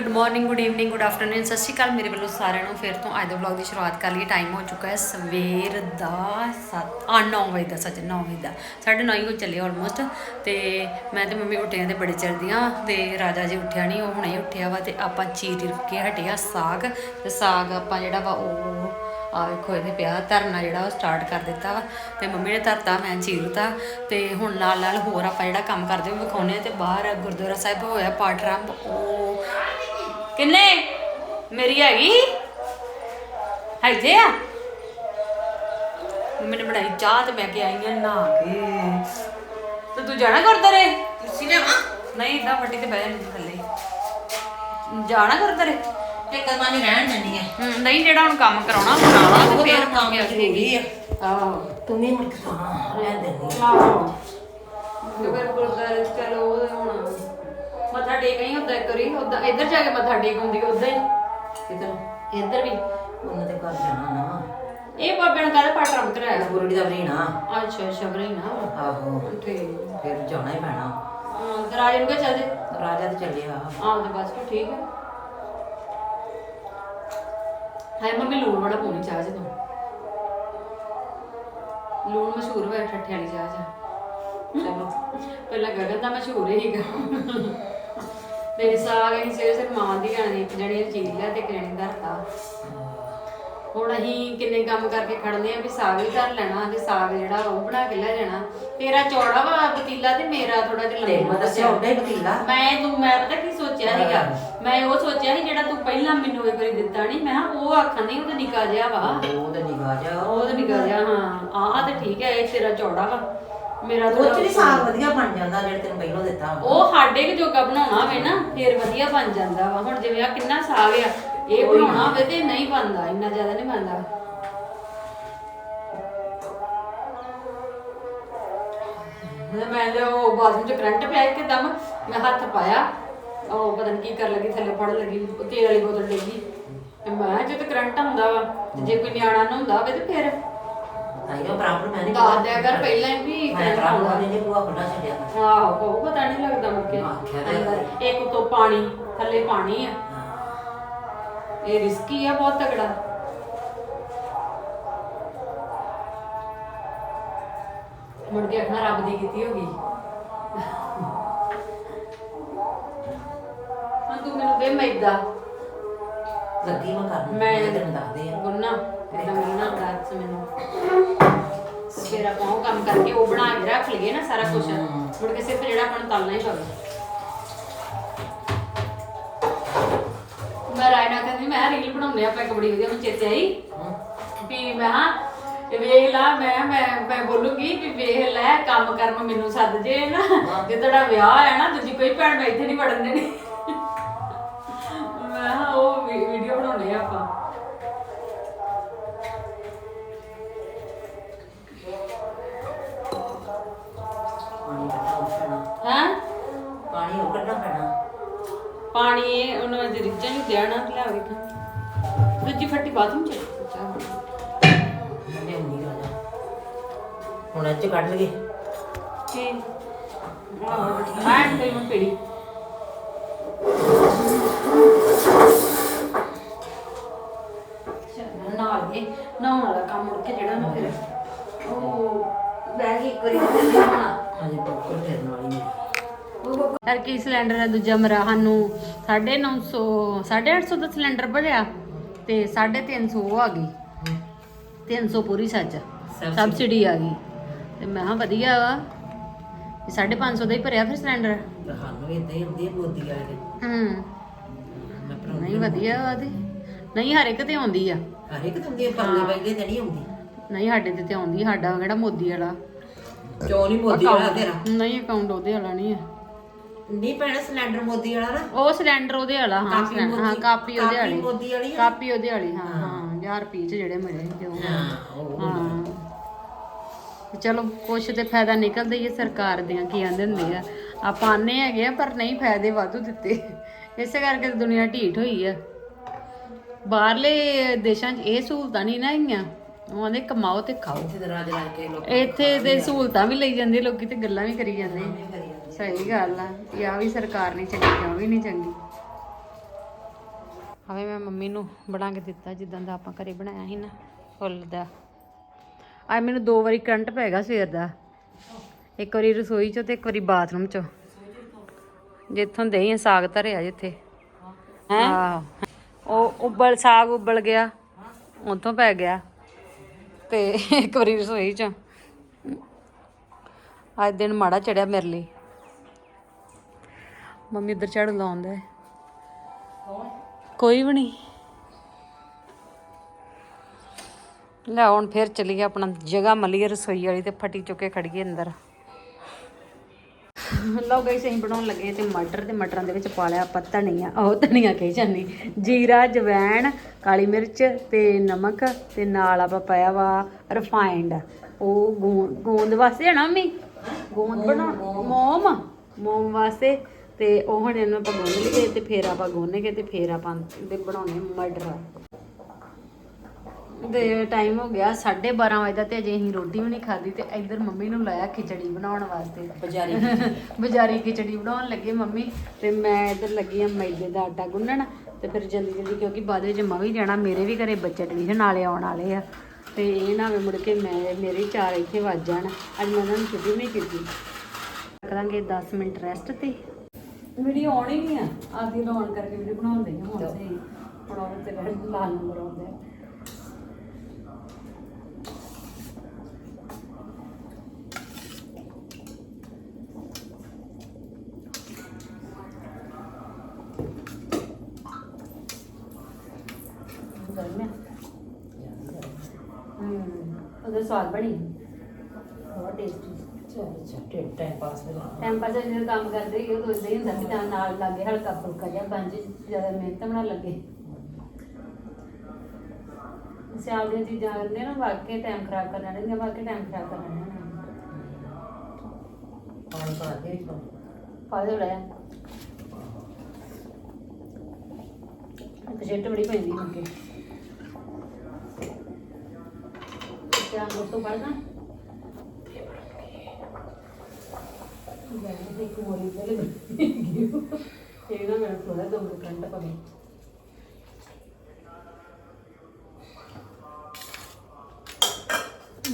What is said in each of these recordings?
Good morning, good evening, good afternoon, Sat Sri Akal ਮੇਰੇ ਵੱਲੋਂ ਸਾਰਿਆਂ ਨੂੰ। ਫਿਰ ਤੋਂ ਅੱਜ ਦੇ ਵਲੌਗ ਦੀ ਸ਼ੁਰੂਆਤ ਕਰ ਲਈ ਟਾਈਮ ਹੋ ਚੁੱਕਾ ਹੈ ਸਵੇਰ ਦਾ 7 ਆ 9 ਵਜੇ ਦਾ, ਸੱਚ 9 ਵਜੇ ਦਾ। 9:30 ਹੋ ਚੱਲੇ ਆਲਮੋਸਟ ਤੇ ਮੈਂ ਤੇ ਮੰਮੀ ਉੱਠੇ ਤੇ ਬੜੇ ਚੜਦੀਆਂ ਤੇ ਰਾਜਾ ਜੀ ਉੱਠਿਆ ਨਹੀਂ ਉਹ ਹੁਣੇ ਉੱਠਿਆ ਵਾ ਤੇ ਆਪਾਂ ਚੀਰ ਕੇ ਹਟਿਆ ਸਾਗ ਤੇ ਸਾਗ ਆਪਾਂ ਜਿਹੜਾ ਵਾ ਉਹ ਆ ਵੇਖੋ ਇਹਦੇ ਪਿਆ ਧਰਨਾ ਜਿਹੜਾ ਉਹ ਸਟਾਰਟ ਕਰ ਦਿੱਤਾ ਵਾ। ਤੇ ਮੰਮੀ ਨੇ ਧਰਤਾ, ਮੈਂ ਚੀਰਤਾ ਤੇ ਹੁਣ ਨਾਲ ਨਾਲ ਹੋਰ ਆਪਾਂ ਜਿਹੜਾ ਕੰਮ ਕਰਦੇ ਹੋਏ ਵਿਖਾਉਨੇ ਆ ਤੇ ਬਾਹਰ ਗੁਰਦੁਆਰਾ ਸਾਹਿਬ ਹੋਇਆ, ਪਾਠ ਰੰਭ ਉਹ ਕਿੰਨੇ? ਮੇਰੀ ਹੈਗੀ? ਹੈਜੇ ਆ। ਮੰਮੀ ਨੇ ਬਣਾਈ ਚਾਹ ਤੇ ਮੈਂ ਕੇ ਆਈ ਆ ਨਹਾ ਕੇ। ਤੇ ਤੂੰ ਜਾਣਾ ਗੁਰਦੁਆਰੇ? ਕੁਰਸੀ ਲਿਆਵਾਂ? ਨਹੀਂ ਇਦਾਂ ਫੱਟੀ ਤੇ ਬਹਿ ਜਾਂਦੀ ਥੱਲੇ। ਜਾਣਾ ਗੁਰਦੁਆਰੇ? ਇੱਕ ਕਦਮਾਂ ਨਹੀਂ ਰਹਿਣ ਦਿੰਦੀ ਹੈ ਹਮ, ਨਹੀਂ ਜਿਹੜਾ ਹੁਣ ਕੰਮ ਕਰਾਉਣਾ ਲਾ ਤੇ ਫੇਰ ਕੰਮ ਆਖੇਗੀ ਆਹੋ। ਤੂੰ ਵੀ ਮੁੜ ਕੇ ਰਹਿਣ ਦਿੰਦੀ ਆਹੋ। ਤੇ ਫਿਰ ਚਲੋ ਉਹ ਹੁਣ ਮੱਥਾ ਟੇਕ ਨਹੀਂ ਹੁੰਦਾ ਇੱਕ ਵਾਰੀ ਉਦਾਂ ਇੱਧਰ ਜਾ ਕੇ ਮੱਥਾ ਟੇਕ ਹੁੰਦੀ ਉਦਾਂ ਹੀ। ਕਿਧਰ ਇੱਧਰ ਵੀ। ਉਹਨਾਂ ਦੇ ਘਰ ਜਾਣਾ ਨਾ। ਇਹ ਬਾਬੇ ਨੇ ਕਾਹਦਾ ਪਾਠ ਕਰਾਇਆ ਗੁਰੜੀ ਦਾ ਵਰੀਣਾ ਅੱਛਾ ਅੱਛਾ ਬਰੇ ਨਾ ਆਹੋ। ਠੀਕ ਫਿਰ ਜਾਣਾ ਹੀ ਪੈਣਾ। ਹਾਂ ਤੇ ਰਾਜੇ ਨੂੰ ਕਿਹਾ ਚੱਲ ਜੇ ਰਾਜਾ ਤੇ ਚੱਲਿਆ। ਹਾਂ ਤੇ ਬਸ ਫਿਰ ਠੀਕ ਹੈ ਹਾਏ ਮੰਮੀ ਲੂਣ ਬੜਾ ਪਾਉਣੀ ਚਾਹ ਜਦੋਂ ਲੂਣ ਮਸ਼ਹੂਰ ਹੋਇਆ ਠੱਠੇ ਵਾਲੀ ਚਾਹ ਚ। ਚਲੋ ਪਹਿਲਾਂ ਗਗਨ ਦਾ ਮਸ਼ਹੂਰ ਹੀਗਾ। ਤੇ ਸਾਗ ਅਸੀਂ ਸਵੇਰੇ ਸਵੇਰੇ ਮਾਂ ਦੀ ਜਾਣੀ ਇੱਕ ਜਣੀ ਚੀਜ਼ ਲਿਆ ਤੇ ਜਣੀ ਧਰਤਾ। ਹੁਣ ਅਸੀਂ ਕਿੰਨੇ ਕੰਮ ਕਰਕੇ ਖੜਨੇ ਆ ਵੀ ਸਾਗ ਵੀ ਧਰ ਲੈਣਾ ਤੇ ਸਾਗ ਜਿਹੜਾ ਉਹ ਬਣਾ ਕੇ ਲੈ ਜਾਣਾ। ਤੇਰਾ ਚੌੜਾ ਵਾ ਪਤੀਲਾ ਤੇ ਮੇਰਾ ਥੋੜਾ ਜਿਹਾ ਤੇ ਲੰਬਾ ਮੈਂ ਦੱਸਿਆ ਉੱਡਾ ਹੀ ਪਤੀਲਾ। ਮੈਂ ਤੂੰ ਮੈਂ ਪਤਾ ਕੀ ਸੋਚਿਆ ਸੀਗਾ? ਮੈਂ ਉਹ ਸੋਚਿਆ ਸੀ ਜਿਹੜਾ ਤੂੰ ਪਹਿਲਾਂ ਮੈਨੂੰ ਇੱਕ ਵਾਰੀ ਦਿੱਤਾ ਨਹੀਂ ਮੈਂ ਕਿਹਾ ਉਹ ਆਖਣ ਨਹੀਂ ਉਹ ਤਾਂ ਨਿੱਕਾ ਜਿਹਾ ਵਾ। ਉਹ ਤੇ ਨਿਗਾਹ ਜਾ ਉਹ ਤਾਂ ਨਿੱਕਾ ਜਿਹਾ ਹਾਂ। ਆਹ ਤੇ ਠੀਕ ਹੈ ਇਹ ਤੇਰਾ ਚੌੜਾ ਵਾ। ਮੇਰਾ ਉਹ ਚ ਵੀ ਸਾਗ ਵਧੀਆ ਬਣ ਜਾਂਦਾ ਜਿਹੜਾ ਤੈਨੂੰ ਪਹਿਲਾਂ ਦਿੱਤਾ ਉਹ ਸਾਡੇ ਕਿ ਜੋਗਾ ਬਣਾਉਣਾ ਹੋਵੇ ਨਾ ਫੇਰ ਵਧੀਆ ਬਣ ਜਾਂਦਾ ਵਾ। ਹੁਣ ਜਿਵੇਂ ਆ ਕਿੰਨਾ ਸਾਗ ਆ ਇਹ ਬਣਾਉਣਾ ਹੋਵੇ ਤੇ ਨਹੀਂ ਬਣਦਾ ਇੰਨਾ ਜ਼ਿਆਦਾ ਨਹੀਂ ਬਣਦਾ। ਮੈਂ ਮੈਂ ਜੋ ਬਾਥਰੂਮ ਚ ਕਰੰਟ ਪਿਆ ਇੱਕਦਮ ਮੈਂ ਹੱਥ ਪਾਇਆ। ਉਹ ਪਤਾ ਨਹੀਂ ਕੀ ਕਰ ਲੱਗੀ ਥੱਲੇ ਫੜ ਲੱਗੀ ਤੇਲ ਵਾਲੀ ਬੋਤਲ ਡੇਗੀ ਤੇ ਮੈਂ ਜੇ ਤੇ ਕਰੰਟ ਹੁੰਦਾ ਵਾ ਤੇ ਜੇ ਕੋਈ ਨਿਆਣਾ ਨਾ ਹੁੰਦਾ ਹੋਵੇ ਤੇ ਫਿਰ ਆਈਓ ਬਰਾਬਰ ਮੈਂ ਨਹੀਂ ਦੱਸ ਦਿਆ ਕਰ ਪਹਿਲਾਂ ਵੀ ਮੈਂ ਬਰਾਬਰ ਆਉਂਦਾ ਨੇ ਬੂਆ ਖੁੱਲਾ ਛੱਡਿਆ ਆਹੋ ਉਹ ਪਤਾ ਨਹੀਂ ਲੱਗਦਾ ਮੁੜ ਕੇ। ਆਖਿਆ ਤਾਂ ਇੱਕ ਤੋਂ ਪਾਣੀ ਥੱਲੇ ਪਾਣੀ ਆ। ਇਹ ਰਿਸਕੀ ਆ ਬਹੁਤ ਤਗੜਾ ਮੁੜ ਕੇ ਆਖਣਾ ਰੱਬ ਦੀ ਕੀਤੀ ਹੋਗੀ। ਹਾਂ ਤੂੰ ਮੈਨੂੰ ਦੇ ਮੈਦਾ ਲੱਗੀ ਮੈਂ ਕਰਨ ਮੈਂ ਤੈਨੂੰ ਦੱਸਦੇ ਆ। ਗੁੰਨਾ ਤੇ ਮਿਲਣਾ ਦੱਸ ਮੈਨੂੰ। ਫਿਰ ਆਪਾਂ ਉਹ ਕੰਮ ਕਰਕੇ ਉਹ ਬਣਾ ਕੇ ਰੱਖ ਲਈਏ ਨਾ ਸਾਰਾ ਕੁਝ ਮੁੜ ਕੇ ਸਿਰਫ ਜਿਹੜਾ ਆਪਾਂ ਨੂੰ ਤਲਣਾ ਹੀ ਪਵੇ ਮੈਂ ਰਾਇਨਾ ਕਹਿੰਦੀ ਮੈਂ ਰੀਲ ਬਣਾਉਂਦੇ ਆਪਾਂ ਇੱਕ ਬੜੀ ਵਧੀਆ ਮੈਨੂੰ ਚੇਤੇ ਆਈ। ਵੀ ਮੈਂ ਹਾਂ ਵੇਖ ਲਾ ਮੈਂ ਮੈਂ ਮੈਂ ਬੋਲੂਗੀ ਵੀ ਵੇਖ ਲੈ ਕੰਮ ਕਰਨ ਮੈਨੂੰ ਸੱਦ ਜੇ ਨਾ। ਜੇ ਤੁਹਾਡਾ ਵਿਆਹ ਹੈ ਨਾ ਦੂਜੀ ਕੋਈ ਭੈਣ ਮੈਂ ਇੱਥੇ ਨਹੀਂ ਵੜਨ ਦੇਣੀ। ਮੈਂ ਉਹ ਵੀਡੀਓ ਬਣਾਉਣੇ ਆ ਆਪਾਂ। ਨੂੰ ਦੇਣਾ ਤੇ ਦੂਜੀ ਫੱਟੀ ਬਾਥਰੂਮ ਚ। ਚਾਹ ਮੈਂ ਨਹੀਂ ਰਾਜਾ ਹੁਣ ਇਹ ਚ ਕੱਢ ਲਈਏ। ਕੀ? ਆਹ ਤੇ ਮੈਂ ਪੀੜੀ। ਨਾਲ ਗਏ ਨਹਾਉਣ ਵਾਲਾ ਕੰਮ ਮੁੜ ਕੇ ਜਿਹੜਾ ਨਾ ਫਿਰ। ਉਹ ਕੇ ਇੱਕ ਵਾਰੀ। ਤੇ ਨਹਾਉਣਾ ਅਜੇ ਪੱਕਰ ਫਿਰਨ ਵਾਲੀ ਹੈ ਯਾਰ ਕੀ ਸਿਲੰਡਰ ਹੈ ਦੂਜਾ ਮਰਾ ਸਾਨੂੰ 950 850 ਦਾ ਸਿਲੰਡਰ ਭਰਿਆ ਤੇ 350 ਆ ਗਈ। 300 ਪੂਰੀ ਸੱਚ ਸਬਸਿਡੀ ਆ ਗਈ। ਤੇ ਮੈਂ ਹਾਂ ਵਧੀਆ ਵਾ ਵੀ 550 ਦਾ ਹੀ ਭਰਿਆ ਫਿਰ ਸਿਲੰਡਰ। ਤੇ ਸਾਨੂੰ ਇਦਾਂ ਹੀ ਹੁੰਦੀ ਵਾਲੇ ਹੂੰ। ਨਹੀਂ ਵਧੀਆ ਵਾ ਤੇ। ਨਹੀਂ ਹਰ ਇੱਕ ਤੇ ਆਉਂਦੀ ਆ। ਹਰ ਇੱਕ ਤੁੰਦੀ ਪਰਲੇ ਪੈਗੇ ਤੇ ਨਹੀਂ ਹੁੰਦੀ ਨਹੀਂ ਸਾਡੇ ਤੇ ਤੇ ਆਉਂਦੀ ਸਾਡਾ ਕਿਹੜਾ ਮੋਦੀ ਵਾਲਾ? ਕਿਉਂ ਨਹੀਂ ਮੋਦੀ ਵਾਲਾ ਤੇਰਾ? ਨਹੀਂ ਅਕਾਊਂਟ ਉਹਦੇ ਵਾਲਾ ਨਹੀਂ ਹੈ ਨਹੀਂ ਭੈਣਾ ਸਿਲੰਡਰ ਮੋਦੀ ਵਾਲਾ ਨਾ। ਉਹ ਸਿਲੰਡਰ ਉਹਦੇ ਵਾਲਾ ਹਾਂ ਕਾਪੀ ਸਿਲੰਡਰ- ਹਾਂ ਮੋਦੀ- ਕਾਪੀ ਉਹਦੇ ਕਾਪੀ ਵਾਲੀ। ਮੋਦੀ ਵਾਲੀ ਆ? ਕਾਪੀ ਉਹਦੇ ਵਾਲੀ ਹਾਂ ਹਾਂ। 1000 ਰੁਪਏ ਚ ਜਿਹੜੇ ਮਿਲੇ ਸੀ ਉਹ ਹਾਂ ਉਹ ਹਾਂ ਤੇ ਚਲੋ ਕੁਛ ਤੇ ਫਾਇਦਾ ਨਿਕਲਦਾ ਹੀ ਹੈ ਸਰਕਾਰ ਦੀਆਂ ਕੀ ਆਂਦੇ ਹੁੰਦੇ ਆ। ਆਪਾਂ ਆਨੇ ਹੈਗੇ ਆ ਪਰ ਨਹੀਂ ਫਾਇਦੇ ਵਾਧੂ ਦਿੱਤੇ। ਇਸੇ ਕਰਕੇ ਤਾਂ ਦੁਨੀਆ ਢੀਠ ਹੋਈ ਆ। ਬਾਹਰਲੇ ਦੇਸ਼ਾਂ 'ਚ ਇਹ ਸਹੂਲਤਾਂ ਨਹੀਂ ਨਾ ਹੈਗੀਆਂ ਉਹ ਆਂਦੇ ਕਮਾਓ ਤੇ ਖਾਓ। ਇੱਥੇ ਤੇ ਰਾਜ ਰਾਜ ਕੇ ਲੋਕ ਇੱਥੇ ਦੇ ਸਹੂਲਤਾਂ ਵੀ ਲਈ ਜਾਂਦੇ ਲੋਕੀ ਤੇ ਗੱਲਾਂ ਵੀ ਕਰੀ ਜਾਂਦੇ। ਸਹੀ ਗੱਲ ਆ। ਇਹ ਆ ਵੀ ਸਰਕਾਰ ਨਹੀਂ ਚੰਗੀ ਕਿਉਂ ਵੀ ਨਹੀਂ ਚੰਗੀ। ਆਵੇ ਮੈਂ ਮੰਮੀ ਨੂੰ ਬਣਾ ਕੇ ਦਿੱਤਾ ਜਿੱਦਾਂ ਦਾ ਆਪਾਂ ਘਰੇ ਬਣਾਇਆ ਸੀ ਨਾ ਫੁੱਲ ਦਾ। ਆ ਮੈਨੂੰ ਦੋ ਵਾਰੀ ਕਰੰਟ ਪੈ ਗਿਆ ਸਵੇਰ ਦਾ। ਇੱਕ ਵਾਰੀ ਰਸੋਈ 'ਚ ਤੇ ਇੱਕ ਵਾਰੀ ਬਾਥਰੂਮ 'ਚ। ਜਿੱਥੋਂ ਦਹੀਂ ਸਾਗ ਧਰਿਆ ਜਿੱਥੇ। ਹਾਂ? ਉਹ ਉਬਲ ਸਾਗ ਉਬਲ ਗਿਆ ਉੱਥੋਂ ਪੈ ਗਿਆ। ਤੇ ਇੱਕ ਵਾਰੀ ਰਸੋਈ 'ਚ। ਅੱਜ ਦਿਨ ਮਾੜਾ ਚੜਿਆ ਮੇਰੇ ਲਈ। ਮੰਮੀ ਇੱਧਰ ਝਾੜੂ ਲਾਉਂਦਾ ਹੈ। ਕੋਈ ਵੀ ਨਹੀਂ। ਲੈ ਹੁਣ ਫੇਰ ਚਲੀਏ ਆਪਣਾ ਜਗ੍ਹਾ ਮਲੀਏ ਰਸੋਈ ਵਾਲੀ ਤੇ ਫਟੀ ਚੁੱਕੇ ਖੜੀਏ ਅੰਦਰ। ਲਓ ਗਈ ਸਹੀ ਬਣਾਉਣ ਲੱਗੇ ਤੇ ਮਟਰ ਤੇ ਮਟਰਾਂ ਦੇ ਵਿੱਚ ਪਾ ਲਿਆ ਆਪਾਂ ਧਨੀਆ। ਉਹ ਧਨੀਆ ਕਹੀ ਜਾਂਦੀ। ਜੀਰਾ, ਜਵੈਣ, ਕਾਲੀ ਮਿਰਚ ਤੇ ਨਮਕ ਤੇ ਨਾਲ ਆਪਾਂ ਪਾਇਆ ਵਾ ਰਿਫਾਈਂਡ ਉਹ ਗੂੰ- ਗੂੰਦ ਵਾਸਤੇ ਹੈ ਨਾ ਮੰਮੀ? ਗੂੰਦ ਬਣਾ ਮੋਮ। ਮੋਮ ਵਾਸਤੇ। ਤੇ ਉਹ ਹੁਣ ਇਹਨੂੰ ਆਪਾਂ ਗੁੰਨ ਲਈਏ ਤੇ ਫੇਰ ਆਪਾਂ ਗੁੰਨ ਕੇ ਤੇ ਫੇਰ ਆਪਾਂ ਦੇ ਬਣਾਉਣੇ ਮਟਰ। ਦੇ ਟਾਈਮ ਹੋ ਗਿਆ 12:30 ਵਜੇ ਦਾ ਤੇ ਅਜੇ ਅਸੀਂ ਰੋਟੀ ਵੀ ਨਹੀਂ ਖਾਧੀ ਤੇ ਇੱਧਰ ਮੰਮੀ ਨੂੰ ਲਾਇਆ ਖਿਚੜੀ ਬਣਾਉਣ ਵਾਸਤੇ। ਬਜ਼ਾਰੀ ਬਜ਼ਾਰੀ ਖਿਚੜੀ ਬਣਾਉਣ ਲੱਗੇ ਮੰਮੀ ਤੇ ਮੈਂ ਇੱਧਰ ਲੱਗੀ ਆ ਮੈਦੇ ਦਾ ਆਟਾ ਗੁੰਨਣ ਤੇ ਫਿਰ ਜਲਦੀ ਜਲਦੀ ਕਿਉਂਕਿ ਬਾਅਦ ਵਿੱਚ ਮੈਂ ਵੀ ਜਾਣਾ ਮੇਰੇ ਵੀ ਘਰੇ ਬੱਚੇ ਐਡਮਿਸ਼ਨ ਵਾਲੇ ਆਉਣ ਵਾਲੇ ਆ। ਤੇ ਇਹ ਨਾ ਮੁੜ ਕੇ ਮੈਂ ਮੇਰੇ ਚਾਰ ਇੱਥੇ ਵੱਜ ਜਾਣ। ਅੱਜ ਮੈਂ ਉਹਨਾਂ ਨੂੰ ਛੁੱਟੀ ਨਹੀਂ ਕੀਤੀ। ਕਰਾਂਗੇ 10 ਮਿੰਟ ਰੈਸਟ ਤੇ। ਵੀਡੀਓ ਆਉਣੀ ਨਹੀਂ ਆ। ਆਦੀ ਲਾਉਣ ਕਰਕੇ ਵੀਡੀਓ ਬਣਾਉਂਦੇ ਹਾਂ ਹੁਣ ਸਹੀ। ਹੁਣ ਉਹ ਤੇ ਲਾਲ ਨੰਬਰ ਆਉਂਦੇ ਹੈ ਉਹਦਾ ਸਵਾਦ ਬਣੀ। ਚੱਲ ਟਾਈਮ ਪਾਸ ਜਾਣਾ ਟਾਈਮ ਪਾਸ ਜਦੋਂ ਕੰਮ ਕਰਦੇ ਹੀ ਉਹ ਦੋਸਦੇ ਹੀ ਹੁੰਦਾ ਕਿ ਤਾਂ ਨਾਲ ਲੱਗੇ ਹਲਕਾ ਫੁਲਕਾ ਜੇ ਜ਼ਿਆਦਾ ਮਿਹਨਤ ਬਣਾ ਲੱਗੇ। ਸਿਆਲ ਦੀਆਂ ਚੀਜ਼ਾਂ ਕਰਦੇ ਨਾ ਵਾਕਈ ਟਾਈਮ ਖਰਾਬ ਕਰ ਲੈਣਗੇ ਵਾਕਈ ਟਾਈਮ ਖਰਾਬ ਕਰ ਲੈਣਗੇ ਪਾਣੀ ਪਾ ਦੇ ਵਿੱਚ ਪਾ ਦੇ ਬੜਾ ਇੱਕ ਛੇਟ ਬੜੀ ਪੈਂਦੀ ਮੁੱਕੇ ਕਿਆ ਅੰਗਰ ਤੋਂ ਪੜਨਾ ਨਾ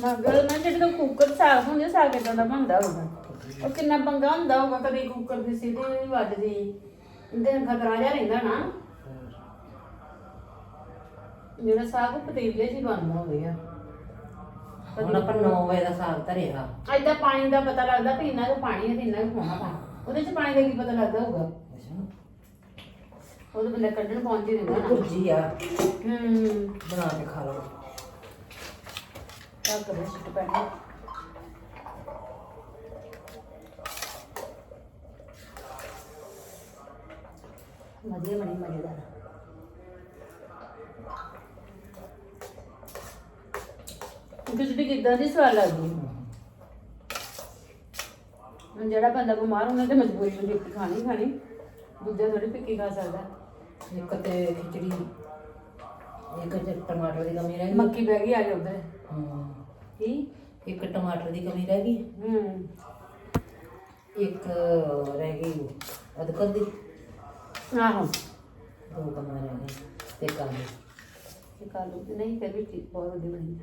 ਮਗਰ ਮੈਂ ਜਿਹੜੇ ਕੁੱਕਰ ਸਾਗ ਹੁੰਦੇ ਸਾਗ ਕਿਦਾਂ ਦਾ ਬਣਦਾ ਹੋਊਗਾ। ਉਹ ਕਿੰਨਾ ਪੰਗਾ ਹੁੰਦਾ ਹੋਊਗਾ ਕਦੇ ਕੁੱਕਰ ਦੀ ਸੀਟੀ ਨਹੀਂ ਵੱਜਦੀ। ਇਹਦੇ ਖਤਰਾ ਜਿਹਾ ਰਹਿੰਦਾ ਨਾ। ਜਿਹੜਾ ਸਾਗ ਪਤੀਲੇ 'ਚ ਹੀ ਬਣਦਾ ਹੋਵੇਗਾ ਹੁਣ ਆਪਾਂ 9 ਵਜੇ ਦਾ ਸਾਗ ਧਰਿਆ। ਐਦਾਂ ਪਾਣੀ ਦਾ ਪਤਾ ਲੱਗਦਾ ਵੀ ਇੰਨਾ ਕੁ ਪਾਣੀ ਹੈ ਤੇ ਇੰਨਾ ਕੁ ਹੋਣਾ ਪਾਣੀ ਉਹਦੇ 'ਚ ਪਾਣੀ ਦਾ ਕੀ ਪਤਾ ਲੱਗਦਾ ਹੋਊਗਾ? ਉਹਦੇ ਬੰਦਾ ਕੱਢਣ ਪਹੁੰਚ ਹੀ ਦਿੰਦਾ ਨਾ। ਭੁਰਜੀ ਆ। ਹੂੰ। ਬਣਾ ਕੇ ਖਾ ਲਓ। ਤਾਂ ਕਰੇ ਸਿੱਟ ਪੈਣਾ ਵਧੀਆ ਬਣੀ ਮਜ਼ੇਦਾਰ। ਖਿਚੜੀ ਕਿੱਦਾਂ ਦੀ ਸਵਾਦ ਲੱਗਦੀ ਹੁਣ ਜਿਹੜਾ ਬੰਦਾ ਬਿਮਾਰ ਹੁੰਦਾ ਤੇ ਮਜਬੂਰੀ ਵਿੱਚ ਰੋਟੀ ਖਾਣੀ ਖਾਣੀ। ਦੂਜਾ ਥੋੜੀ ਫਿੱਕੀ ਖਾ ਸਕਦਾ। ਇੱਕ ਤੇ ਖਿਚੜੀ ਇੱਕ ਤੇ ਟਮਾਟਰ ਦੀ ਕਮੀ ਰਹਿ ਗਈ। ਮੱਕੀ ਬਹਿ ਗਈ ਆ ਜਾ ਉਧਰ ਕੀ? ਇੱਕ ਟਮਾਟਰ ਦੀ ਕਮੀ ਰਹਿ ਗਈ। ਹੂੰ। ਇੱਕ ਰਹਿ ਗਈ ਅਦਰਕ ਦੀ। ਆਹੋ। ਦੋ ਕਮਾ ਰਹਿ ਗਈ ਤੇ ਕਾਲੀ। ਇਹ ਨਹੀਂ ਫਿਰ ਵੀ ਠੀਕ ਬਹੁਤ ਵਧੀਆ ਬਣੀ।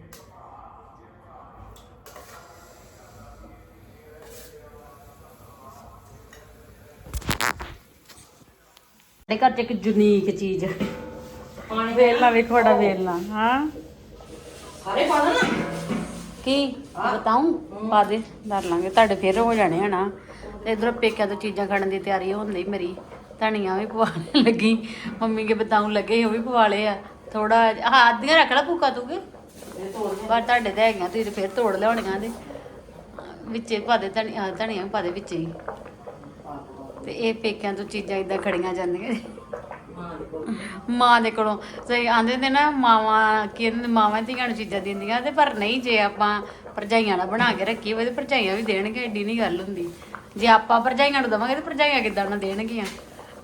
ਸਾਡੇ ਘਰ ਚ ਇੱਕ ਯੂਨੀਕ ਚੀਜ਼ ਪਾਣੀ ਵੇਲਣਾ ਵੇਖੋ ਬੜਾ ਵੇਲਣਾ ਹਾਂ। ਸਾਰੇ ਪਾ ਦੇਣਾ? ਕੀ? ਬਤਾਉਂ ਪਾ ਦੇ ਧਰ ਲਾਂਗੇ। ਤੁਹਾਡੇ ਫਿਰ ਹੋ ਜਾਣੇ ਹਨਾ। ਤੇ ਇਧਰ ਪੇਕਿਆਂ ਤੋਂ ਚੀਜ਼ਾਂ ਖਾਣ ਦੀ ਤਿਆਰੀ ਹੁੰਦੀ ਮੇਰੀ। ਧਨੀਆ ਵੀ ਪਵਾਉਣ ਲੱਗੀ। ਮੰਮੀ ਕੇ ਬਤਾਉਂ ਲੱਗੇ ਉਹ ਵੀ ਪਵਾ ਲਏ ਆ। ਥੋੜਾ ਹਾਂ ਅੱਧੀਆਂ ਰੱਖ ਲੈ ਭੁੱਕਾ ਤੂੰ ਕੇ। ਪਰ ਤੁਹਾਡੇ ਤੇ ਹੈਗੀਆਂ ਤੁਸੀਂ ਤੇ ਫਿਰ ਤੋੜ ਲਿਆਉਣੀਆਂ ਤੇ। ਵਿੱਚੇ ਪਾ ਦੇ ਧਨੀਆ ਧਨੀਆ ਵੀ ਪਾ ਦੇ ਵਿੱਚੇ ਹੀ। ਤੇ ਇਹ ਪੇਕਿਆਂ ਤੋਂ ਚੀਜ਼ਾਂ ਇਦਾਂ ਖੜੀਆਂ ਜਾਂਦੀਆਂ ਮਾਂ ਦੇ ਕੋਲੋਂ। ਸਹੀ ਆਂਦੇ ਨੇ ਨਾ, ਮਾਵਾਂ ਕਹਿੰਦੇ ਮਾਵਾਂ ਧੀਆਂ ਨੂੰ ਚੀਜ਼ਾਂ ਦਿੰਦੀਆਂ ਤੇ ਪਰ ਨਹੀਂ, ਜੇ ਆਪਾਂ ਭਰਜਾਈਆਂ ਨਾਲ ਬਣਾ ਕੇ ਰੱਖੀ ਹੋਵੇ ਤੇ ਭਰਜਾਈਆਂ ਵੀ ਦੇਣਗੇ, ਏਡੀ ਨਹੀਂ ਗੱਲ ਹੁੰਦੀ। ਜੇ ਆਪਾਂ ਭਰਜਾਈਆਂ ਨੂੰ ਦਵਾਂਗੇ, ਤੇ ਭਰਜਾਈਆਂ ਕਿੱਦਾਂ ਨਾ ਦੇਣਗੀਆਂ?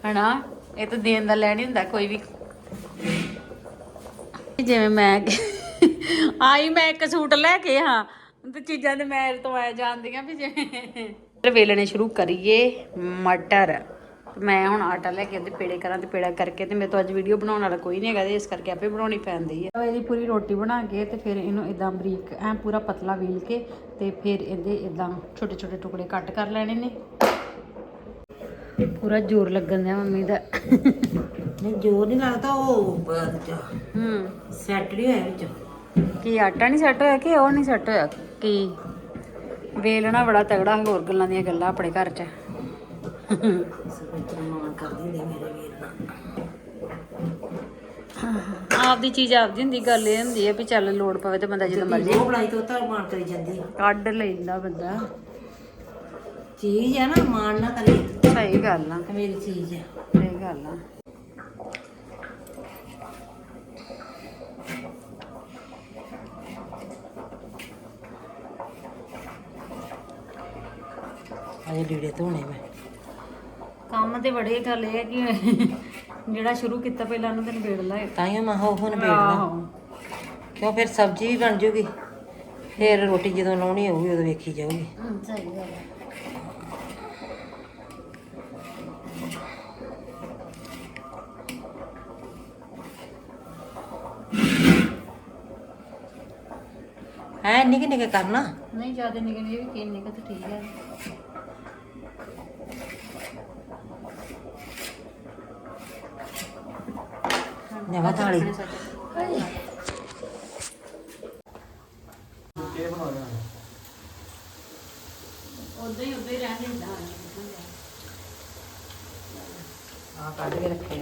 ਹਨਾ? ਇਹ ਤਾਂ ਦੇਣ ਦਾ ਲੈਣ ਹੀ ਹੁੰਦਾ, ਕੋਈ ਵੀ। ਜਿਵੇਂ ਮੈਂ ਆਈ, ਮੈਂ ਇੱਕ ਸੂਟ ਲੈ ਕੇ ਹਾਂ, ਤੇ ਚੀਜ਼ਾਂ ਦੇ ਮੈਂ ਤੋਂ ਆਇਆ ਜਾਂਦੀਆਂ ਵੀ ਜਿਵੇਂ ਵੇਲਣੇ ਸ਼ੁਰੂ ਕਰੀਏ। ਮਟਰ। ਮੈਂ ਹੁਣ ਆਟਾ ਲੈ ਕੇ ਉਹਦੇ ਪੇੜੇ ਕਰਾਂ ਤੇ ਪੇੜਾ ਕਰਕੇ ਤੇ ਮੇਰੇ ਤੋਂ ਅੱਜ ਵੀਡੀਓ ਬਣਾਉਣ ਵਾਲਾ ਕੋਈ ਨਹੀਂ ਹੈਗਾ ਤੇ ਇਸ ਕਰਕੇ ਆਪੇ ਬਣਾਉਣੀ ਪੈਂਦੀ ਹੈ ਇਹਦੀ ਪੂਰੀ ਰੋਟੀ ਬਣਾ ਕੇ ਤੇ ਫਿਰ ਇਹਨੂੰ ਇਦਾਂ ਬਰੀਕ ਐ ਪੂਰਾ ਪਤਲਾ ਵੀਲ ਕੇ ਤੇ ਫਿਰ ਇਹਦੇ ਇਦਾਂ ਛੋਟੇ ਛੋਟੇ ਟੁਕੜੇ ਕੱਟ ਕਰ ਲੈਣੇ ਨੇ। ਪੂਰਾ ਜ਼ੋਰ ਲੱਗਣ ਦਿਆ ਮੰਮੀ ਦਾ। ਨਹੀਂ ਜੋਰ ਨਹੀਂ ਲੱਗਦਾ ਉਹ ਬਾਅਦ ਚ ਹੂੰ। ਸੈੱਟ ਨਹੀਂ ਹੋਇਆ ਵਿੱਚ। ਕੀ ਆਟਾ ਨਹੀਂ ਸੈੱਟ ਹੋਇਆ ਕਿ ਉਹ ਨਹੀਂ ਸੈੱਟ ਹੋਇਆ? ਕੀ? ਵੇਲਣਾ ਬੜਾ ਤਗੜਾ ਹੋਰ ਗੱਲਾਂ ਦੀਆਂ ਗੱਲਾਂ ਆਪਣੇ ਘਰ 'ਚ। ਆਪਦੀ ਚੀਜ਼ ਆਪਦੀ ਹੁੰਦੀ ਗੱਲ ਇਹ ਹੁੰਦੀ ਹੈ ਵੀ ਚੱਲ ਲੋੜ ਪਵੇ ਤੇ ਬੰਦਾ ਜਦੋਂ ਮਰਜ਼ੀ ਉਹ ਬਣਾਈ ਤੋਂ ਤਾਂ ਮਾਨ ਕਰੀ ਜਾਂਦੀ ਕੱਢ ਲੈਂਦਾ ਬੰਦਾ। ਚੀਜ਼ ਹੈ ਨਾ ਮਾਨ ਨਾ ਕਰੇ ਸਹੀ ਗੱਲ ਆ। ਮੇਰੀ ਚੀਜ਼ ਹੈ ਸਹੀ ਗੱਲ ਆ। ਅਜੇ ਲੀੜੇ ਧੋਣੇ ਮੈਂ। ਕੰਮ ਤੇ ਬੜੇ ਗੱਲ ਇਹ ਹੈ ਕਿ ਜਿਹੜਾ ਸ਼ੁਰੂ ਕੀਤਾ ਪਹਿਲਾਂ ਉਹਨੂੰ ਤੇ ਨਿਬੇੜ ਲਾ ਤਾਂ ਹੀ ਮੈਂ ਹੋ ਹੋ ਨਿਬੇੜਨਾ ਆਹੋ। ਕਿਉਂ ਫਿਰ ਸਬਜ਼ੀ ਵੀ ਬਣ ਜੂਗੀ। ਫਿਰ ਰੋਟੀ ਜਦੋਂ ਲਾਉਣੀ ਹੋਊਗੀ ਉਦੋਂ ਵੇਖੀ ਜਾਊਗੀ। ਸਹੀ ਗੱਲ ਹੈ। ਨਿੱਕੇ ਨਿੱਕੇ ਕਰਨਾ? ਨਹੀਂ ਜ਼ਿਆਦਾ ਇਹ ਵੀ ਕਿੰਨੇ ਤਾਂ ਠੀਕ ਹੈ। ਨਵਾਂ ਥਾਲੀ ਉਦਾਂ ਹੀ ਦਿੰਦਾ ਆ ਕੱਢ ਕੇ ਰੱਖੇ।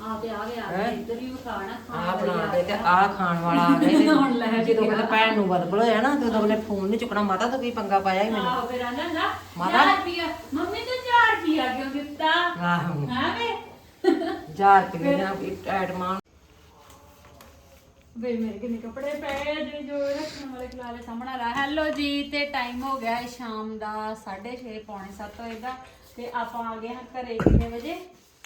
ਆ ਤੇ ਆ ਗਿਆ? ਇੱਧਰ ਹੀ ਖਾਣਾ ਆ ਬਣਾ ਦੇ ਤੇ ਆ ਖਾਣ ਵਾਲਾ ਆ ਗਿਆ। ਹੁਣ ਲੈ ਤੇ ਜਦੋਂ ਕਿਤੇ ਭੈਣ ਨੂੰ ਬਦਬਲ ਹੋਇਆ ਨਾ ਤੇ ਉਦੋਂ ਉਹਨੇ ਫੋਨ ਨਹੀਂ ਚੁੱਕਣਾ। ਮਾਤਾ ਤੂੰ ਕੀ ਪੰਗਾ ਪਾਇਆ ਹੀ ਮੈਨੂੰ? ਆਹੋ ਫਿਰ ਆਂਦਾ ਨਾ ਮਾਤਾ? 4 ਰੁਪਿਆ ਮੰਮੀ ਤੂੰ 4 ਰੁਪਿਆ ਕਿਉਂ ਦਿੱਤਾ? ਆਹੋ। ਹਾਂ ਵੇ? ਹਜ਼ਾਰ ਰੁਪਏ ਦੀਆਂ ਐਟਮਾਂ ਵੇ ਮੇਰੇ ਕਿੰਨੇ ਕੱਪੜੇ ਪਏ ਆ ਜਿਹੜੇ ਜੋ ਰੱਖਣ ਵਾਲੇ ਖਲਾਰੇ ਸਾਹਮਣੇ ਲਾ ਹੈਲੋ ਜੀ ਤੇ ਟਾਈਮ ਹੋ ਗਿਆ ਹੈ ਸ਼ਾਮ ਦਾ 6:30 ਪੌਣੇ 7 ਵਜੇ ਦਾ। ਤੇ ਆਪਾਂ ਆ ਗਏ ਹਾਂ ਘਰੇ ਕਿੰਨੇ ਵਜੇ?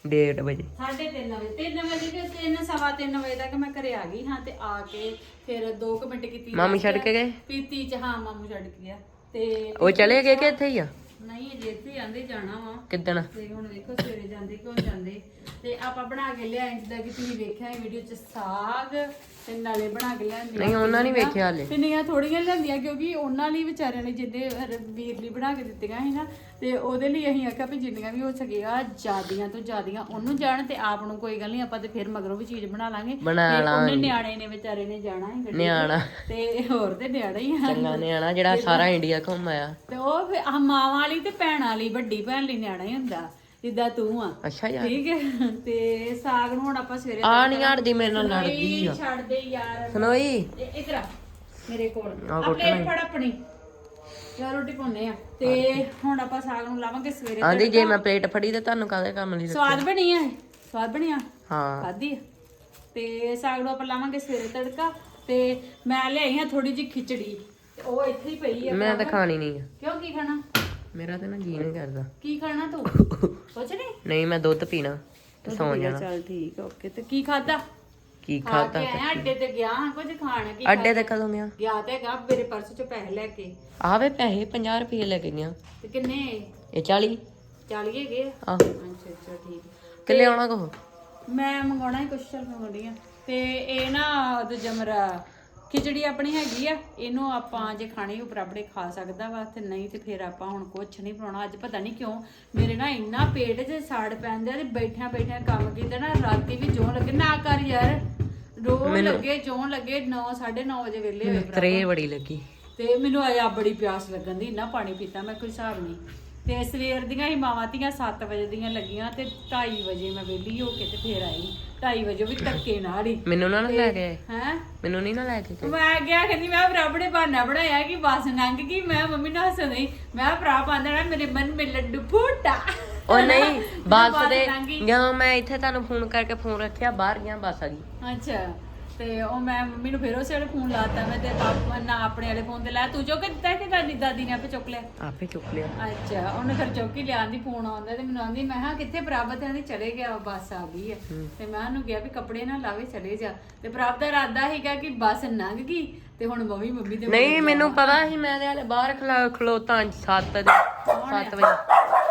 1:30 ਵਜੇ। 3:30 ਵਜੇ। 3 ਵਜੇ ਕਿ 3 ਸਵਾ 3 ਵਜੇ ਤੱਕ ਮੈਂ ਘਰੇ ਆ ਗਈ ਹਾਂ ਤੇ ਆ ਕੇ ਫਿਰ 2 ਮਿੰਟ ਕੀਤੀ ਮਾਮੀ ਛੱਡ ਕੇ ਗਏ? ਪੀਤੀ ਚ ਹਾਂ ਮਾਮੂ ਛੱਡ ਕੇ ਗਿਆ। ਤੇ ਉਹ ਚਲੇ ਗਏ ਕਿ ਇੱਥੇ ਹੀ ਆ? ਨਹੀਂ ਜੇ ਇੱਥੇ ਆਂਦੇ ਜਾਣਾ ਵਾ ਕਿੱਦਣ ਤੇ ਹੁਣ ਵੇਖੋ ਸਵੇਰੇ ਜਾਂਦੇ ਕਿਉਂ ਜਾਂਦੇ ਤੇ ਆਪਾਂ ਬਣਾ ਕੇ ਲਿਆਏ ਜਿੱਦਾਂ ਕਿ ਤੁਸੀਂ ਵੇਖਿਆ ਇਹ ਵੀਡੀਓ ਚ ਸਾਗ ਤੇ ਨਾਲੇ ਬਣਾ ਕੇ ਲਿਆਂਦੇ ਨਹੀਂ, ਉਹਨਾਂ ਨੇ ਵੇਖਿਆ ਹਾਲੇ। ਪਿੰਨੀਆਂ ਥੋੜੀਆਂ ਲਿਆਂਦੀਆਂ ਕਿਉਂਕਿ ਉਹਨਾਂ ਲਈ ਵਿਚਾਰਿਆਂ ਨੇ ਜਿੱਦੇ ਰ- ਵੀਰ ਲਈ ਬਣਾ ਕੇ ਦਿੱਤੀਆਂ ਸੀ ਨਾ ਤੇ ਉਹਦੇ ਲਈ ਅਸੀਂ ਆਖਿਆ ਵੀ ਜਿੰਨੀਆਂ ਵੀ ਹੋ ਸਕੇਗਾ ਜਿਆਦੀਆਂ ਤੋਂ ਜਿਆਦੀਆਂ ਉਹਨੂੰ ਜਾਣ ਤੇ ਆਪ ਨੂੰ ਕੋਈ ਗੱਲ ਨਹੀਂ ਆਪਾਂ ਤੇ ਫਿਰ ਮਗਰੋਂ ਵੀ ਚੀਜ਼ ਬਣਾ ਲਾਂਗੇ ਬਣਾ। ਨਿਆਣੇ ਨੇ ਵਿਚਾਰੇ ਨੇ ਜਾਣਾ ਹੈ ਤੇ। ਨਿਆਣਾ। ਤੇ ਹੋਰ ਤੇ ਨਿਆਣਾ ਹੀ ਆ ਚੰਗਾ ਨਿਆਣਾ ਜਿਹੜਾ ਸਾਰਾ ਇੰਡੀਆ ਘੁੰਮ ਆਇਆ ਤੇ ਉਹ ਫਿਰ ਮਾਵਾਂ ਵਾਲੀ ਤੇ ਭੈਣਾਂ ਵਾਲੀ ਵੱਡੀ ਭੈਣ ਲਈ ਨਿਆਣਾ ਹੀ ਹੁੰਦਾ ਜਿੱਦਾਂ ਤੂੰ ਆ। ਅੱਛਾ ਯਾਰ। ਠੀਕ ਹੈ? ਤੇ ਸਾਗ ਨੂੰ ਹੁਣ ਆਪਾਂ ਸਵੇਰੇ ਆ ਨਹੀਂ ਹਟਦੀ ਮੇਰੇ ਨਾਲ ਲੜਦੀ ਆ। ਛੱਡ ਦੇ ਯਾਰ। ਸੁਣੋਈ? ਇਧਰ ਆ ਮੇਰੇ ਕੋਲ। ਆਹ ਆ ਕੁੱਟਣਾ ਪਲੇਟ ਫੜ ਆਪਣੀ। ਯਾਰ ਰੋਟੀ ਪਾਉਨੇ ਆ। ਤੇ ਹੁਣ ਆਪਾਂ ਸਾਗ ਨੂੰ ਲਾਵਾਂਗੇ ਸਵੇਰੇ ਆਂਦੀ ਜੇ ਮੈਂ ਪਲੇਟ ਫੜੀ ਤੇ ਤੁਹਾਨੂੰ ਕਾਹਦੇ ਕੰਮ ਲਈ? ਸਵਾਦ ਬਣੀ ਆ? ਸਵਾਦ ਬਣਿਆ? ਹਾਂ। ਖਾਧੀ ਆ? ਤੇ ਸਾਗ ਨੂੰ ਆਪਾਂ ਲਾਵਾਂਗੇ ਸਵੇਰੇ ਤੜਕਾ। ਤੇ ਮੈਂ ਲਿਆਈ ਆ ਥੋੜੀ ਜਿਹੀ ਖਿਚੜੀ। ਤੇ ਉਹ ਇੱਥੇ ਹੀ ਪਈ ਆ ਮੈਂ ਤਾਂ ਖਾਣੀ ਨਹੀਂ ਕਿਉਂ ਕੀ ਖਾਣਾ? ਮੇਰਾ ਤਾਂ ਨਾ ਜੀ ਨਹੀਂ ਕਰਦਾ। ਕੀ ਖਾਣਾ ਤੂੰ? ਕੁਛ ਨਹੀਂ? ਨਹੀਂ ਮੈਂ ਦੁੱਧ ਪੀਣਾ ਤੇ ਸੌਂ ਜਾਣਾ। ਚਲ ਠੀਕ ਓਕੇ ਤੇ ਕੀ ਖਾਦਾ ਕੀ ਖਾ ਖਾਤਾ ਕੇ ਆਇਆ ਅੱਡੇ ਤੇ ਗਿਆ ਹਾਂ ਕੁਝ ਖਾਣ ਕੀ ਅੱਡੇ ਤੇ ਕਦੋਂ ਗਿਆ? ਗਿਆ ਤੇ ਗਾ ਮੇਰੇ ਪਰਸ ਚੋਂ ਪੈਸੇ ਲੈ ਕੇ। ਆਵੇ ਪੈਸੇ 50 ਰੁਪਏ ਲੈ ਕੇ ਗਿਆ। ਤੇ ਕਿੰਨੇ? ਇਹ 40 40 ਹੈਗੇ ਆ? ਆਹੋ। ਅੱਛਾ ਅੱਛਾ ਠੀਕ। ਕਿ ਲਿਆਉਣਾ ਕੋ ਮੈਂ ਮੰਗਾਉਣਾ ਹੀ ਕੁਛ ਚਲ ਮੰਗਾਉਣੀ ਆ। ਤੇ ਇਹ ਨਾ ਦੂਜਾ ਮੇਰਾ ਖਿਚੜੀ ਆਪਣੀ ਹੈਗੀ ਆ ਇਹਨੂੰ ਆਪਾਂ ਜੇ ਖਾਣੀ ਉੱਪਰ ਆਪਣੇ ਖਾ ਸਕਦਾ ਵਾ ਤੇ ਨਹੀਂ ਤੇ ਫਿਰ ਆਪਾਂ ਹੁਣ ਕੁਛ ਨਹੀਂ ਬਣਾਉਣਾ। ਅੱਜ ਪਤਾ ਨਹੀਂ ਕਿਉਂ ਮੇਰੇ ਨਾ ਇੰਨਾ ਪੇਟ 'ਚ ਸਾੜ ਪੈਂਦਾ ਤੇ ਬੈਠਿਆਂ ਬੈਠਿਆਂ ਕੰਮ ਕੀਤਾ ਨਾ ਰਾਤੀ ਵੀ ਜੋਂ ਲੱਗੇ ਨਾ ਕਰ ਯਾਰ ਰੋ ਲੱਗੇ ਜੋਂ ਲੱਗੇ 9 9:30 ਵਜੇ ਵੇਲੇ ਹੋਏ ਭਰਾ। ਤਰੇ ਬੜੀ ਲੱਗੀ। ਤੇ ਮੈਨੂੰ ਆਇਆ ਬੜੀ ਪਿਆਸ ਲੱਗਣ ਦੀ ਇੰਨਾ ਪਾਣੀ ਪੀਤਾ ਮੈਂ ਕੋਈ ਹਿਸਾਬ ਨਹੀਂ। ਤੇ ਸਵੇਰ ਦੀਆਂ ਹੀ ਮਾਵਾਂ ਧੀਆਂ 7 ਵਜੇ ਦੀਆਂ ਲੱਗੀਆਂ ਤੇ 2:30 ਵਜੇ ਮੈਂ ਵਿਹਲੀ ਹੋ ਕੇ ਤੇ ਫੇਰ ਆਈ। 2:30 ਵਜੇ ਵੀ ਧੱਕੇ ਨਾਲ ਹੀ। ਮੈਨੂੰ ਨਾ ਨਾ ਲੈ ਕੇ ਆਏ। ਹੈ? ਮੈਨੂੰ ਨਹੀਂ ਨਾ ਲੈ ਕੇ ਗਏ। ਮੈਂ ਗਿਆ ਕਹਿੰਦੀ ਮੈਂ ਰੱਬ ਨੇ ਬਹਾਨਾ ਬਣਾਇਆ ਕਿ ਬੱਸ ਲੰਘ ਗਈ। ਮੈਂ ਮੰਮੀ ਨਾਲ ਹੱਸਦੀ ਮੈਂ ਭਰਾ ਪਾਉਂਦਾ ਮੇਰੇ ਮਨ ਮੇ ਲੱਡੂ ਫੂਟਾ। ਉਹ ਨਹੀਂ ਬੱਸ ਬੱਸ ਦੇ ਲੰਘ ਗਈ। ਜਦੋਂ ਮੈਂ ਇੱਥੇ ਤੁਹਾਨੂੰ ਫੋਨ ਕਰਕੇ ਫੋਨ ਰੱਖਿਆ ਬਾਹਰ ਗਿਆ ਬੱਸ ਆ ਗਈ ਅੱਛਾ। ਤੇ ਉਹ ਮੈਂ ਮੰਮੀ ਨੂੰ ਫਿਰ ਉਸੇ ਵੇਲੇ ਫੋਨ ਲਾਤਾ ਮੈਂ ਤੇ ਪਾਪਾ ਨਾ ਆਪਣੇ ਵਾਲੇ ਫੋਨ ਤੇ ਲਾਇਆ। ਤੂੰ ਚੁੱਕ ਕੇ ਦਿੱਤਾ ਕਿ ਦਾਦੀ ਦਾਦੀ ਨੇ ਆਪੇ ਚੁੱਕ ਲਿਆ? ਆਪੇ ਚੁੱਕ ਲਿਆ। ਅੱਛਾ ਉਹਨੇ ਫਿਰ ਚੌਕੀ ਲਿਆਂਦੀ ਫੋਨ ਆਉਂਦਾ ਤੇ ਮੈਨੂੰ ਆਂਦੀ ਮੈਂ ਹਾਂ ਕਿੱਥੇ ਪ੍ਰਾਪਤ ਆਂਦੀ ਚਲੇ ਗਿਆ ਬੱਸ ਆ ਗਈ ਹੈ। ਤੇ ਮੈਂ ਉਹਨੂੰ ਕਿਹਾ ਵੀ ਕੱਪੜੇ ਨਾ ਲਾਵੇ ਚਲੇ ਜਾ। ਤੇ ਪ੍ਰਾਪਤ ਦਾ ਇਰਾਦਾ ਸੀਗਾ ਕਿ ਬੱਸ ਲੰਘ ਗਈ ਤੇ ਹੁਣ ਮੰਮੀ ਮੰਮੀ ਦੇ ਨਹੀਂ ਮੈਨੂੰ ਪਤਾ ਸੀ ਮੈਂ ਤੇ ਹਲੇ ਬਾਹਰ ਖਲਾ ਖਲੋਤਾ 7 ਦੇ 7 ਵਜੇ।